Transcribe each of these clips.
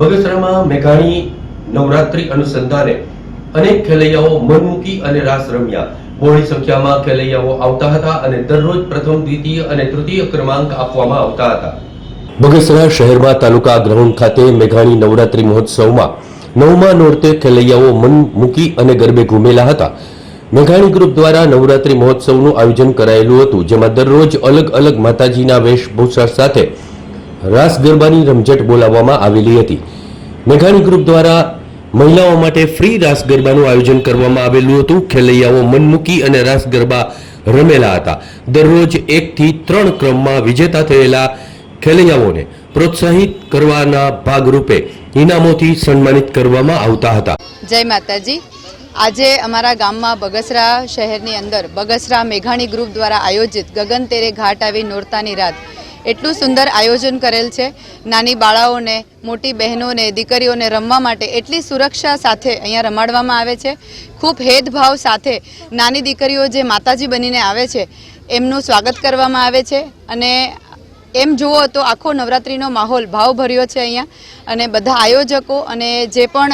બગસરામાં મેઘાણી નવરાત્રી અનુસંધાને અનેક ખેલૈયાઓ મન મૂકી અને રાસ રમ્યા. બહોળી સંખ્યામાં ખેલૈયાઓ આવતા હતા અને દરરોજ પ્રથમ, દ્વિતીય અને તૃતીય ક્રમાંક આપવામાં આવતા હતા. બગસરા શહેરમાં તાલુકા ગ્રાઉન્ડ ખાતે મેઘાણી નવરાત્રી મહોત્સવમાં નવમા નોરતે ખેલૈયાઓ મન મૂકી અને ગરબે ઘૂમેલા હતા. મેઘાણી ગ્રુપ દ્વારા નવરાત્રી મહોત્સવનું આયોજન કરાયેલું હતું, જેમાં દરરોજ અલગ અલગ માતાજીના વેશભૂષા સાથે રાસ ગરબાની રમઝટ બોલાવવામાં આવેલી હતી. મેઘાણી ગ્રુપ દ્વારા મહિલાઓ માટે ફ્રી રાસ ગરબાનું આયોજન કરવામાં આવેલું હતું. ખેલૈયાઓ મન મૂકી અને રાસ ગરબા રમેલા હતા. દરરોજ એકથી ત્રણ ક્રમમાં વિજેતા થયેલા ખેલૈયાઓને પ્રોત્સાહિત કરવાના ભાગરૂપે ઇનામોથી સન્માનિત કરવામાં આવતા હતા. જય માતાજી. આજે અમારા ગામમાં બગસરા શહેરની અંદર બગસરા મેઘાણી ગ્રુપ દ્વારા આયોજિત ગગન તેરે ઘાટ આવી નોરતાની રાત એટલું સુંદર આયોજન કરેલ છે. નાની બાળાઓને, મોટી બહેનોને, દીકરીઓને રમવા માટે એટલી સુરક્ષા સાથે અહીંયા રમાડવામાં આવે છે. ખૂબ હેદભાવ સાથે નાની દીકરીઓ જે માતાજી બનીને આવે છે, એમનું સ્વાગત કરવામાં આવે છે અને એમ જુઓ તો આખો નવરાત્રિનો માહોલ ભાવભર્યો છે અહીંયા. અને બધા આયોજકો અને જે પણ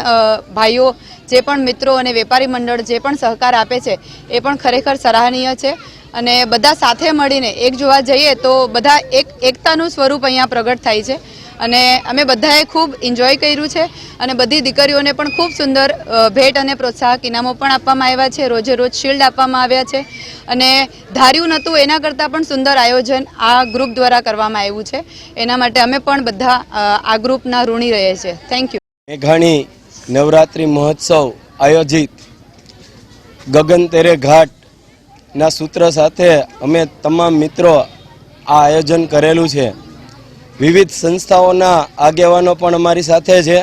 ભાઈઓ, જે પણ મિત્રો અને વેપારી મંડળ જે પણ સહકાર આપે છે, એ પણ ખરેખર સરાહનીય છે. અને બધા સાથે મળીને એક જોવા જઈએ તો બધા એક, એકતાનું સ્વરૂપ અહીંયા પ્રગટ થાય છે. અને અમે બધાએ ખૂબ એન્જોય કર્યું છે અને બધી દીકરીઓને પણ ખૂબ સુંદર ભેટ અને પ્રોત્સાહક ઇનામો પણ આપવામાં આવ્યા છે. રોજે રોજ શિલ્ડ આપવામાં આવ્યા છે અને ધાર્યું નહોતું, એના કરતાં પણ સુંદર આયોજન આ ગ્રુપ દ્વારા કરવામાં આવ્યું છે. એના માટે અમે પણ બધા આ ગ્રુપના ઋણી રહીએ છીએ. થેન્ક યુ મેઘાણી નવરાત્રિ મહોત્સવ આયોજિત ગગન તેરે ઘાટ ના સૂત્ર સાથે અમે તમામ મિત્રો આ આયોજન કરેલું છે. વિવિધ સંસ્થાઓના આગેવાનો પણ અમારી સાથે છે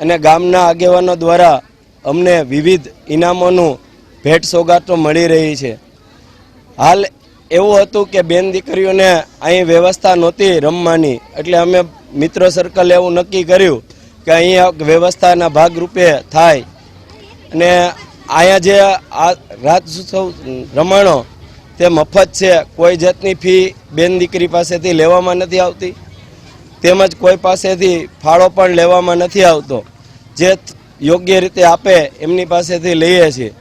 અને ગામના આગેવાનો દ્વારા અમને વિવિધ ઇનામોનું ભેટ સોગાટો મળી રહી છે. હાલ એવું હતું કે બેન દીકરીઓને અહીં વ્યવસ્થા નહોતી રમવાની, એટલે અમે મિત્ર સર્કલ એવું નક્કી કર્યું કે અહીંયા વ્યવસ્થાના ભાગરૂપે થાય. અને અહીંયા જે આ રાતોત્સવ રમાણો તે મફત છે, કોઈ જાતની ફી બેન દીકરી પાસેથી લેવામાં નથી આવતી. તેમજ કોઈ પાસેથી ફાળો પણ લેવામાં નથી આવતો. જે યોગ્ય રીતે આપે એમની પાસેથી લઈએ છીએ.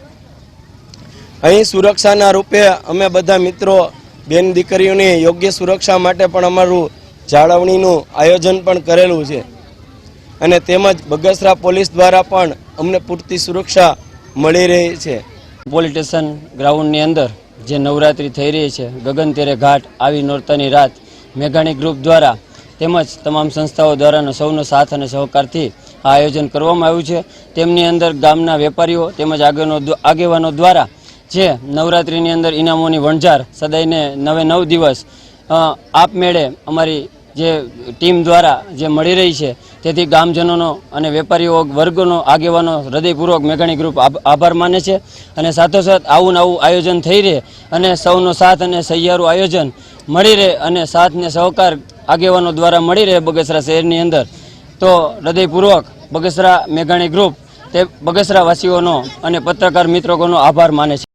અહીં સુરક્ષાના રૂપે અમે બધા મિત્રો બેન દીકરીઓની યોગ્ય સુરક્ષા માટે પણ અમારું જાળવણીનું આયોજન પણ કરેલું છે. અને તેમજ બગસરા પોલીસ દ્વારા પણ અમને પૂરતી સુરક્ષા મળી રહી છે. પોલીસ સ્ટેશન ગ્રાઉન્ડની અંદર જે નવરાત્રિ થઈ રહી છે ગગનતેરે ઘાટ આવી નોરતાની રાત મેઘાણી ગ્રુપ દ્વારા તેમજ તમામ સંસ્થાઓ દ્વારાનો સૌનો સાથ અને સહકારથી આ આયોજન કરવામાં આવ્યું છે. તેમની અંદર ગામના વેપારીઓ તેમજ આગેવાનો આગેવાનો દ્વારા જે નવરાત્રિની અંદર ઇનામોની વણઝાર સદાયને નવે નવ દિવસ આપમેળે અમારી જે ટીમ દ્વારા જે મળી રહી છે, તેથી ગામજનોનો અને વેપારીઓ વર્ગનો આગેવાનો હૃદયપૂર્વક મેઘાણી ગ્રુપ આભાર માને છે અને સાથોસાથ આવું નવું આયોજન થઈ રહે અને સૌનો સાથ અને સહિયારું આયોજન મળી રહે અને સાથને સહકાર આગેવાનો દ્વારા મળી રહે બગસરા શહેરની અંદર. તો હૃદયપૂર્વક બગસરા મેઘાણી ગ્રુપ તે બગસરાવાસીઓનો અને પત્રકાર મિત્રોનો આભાર માને છે.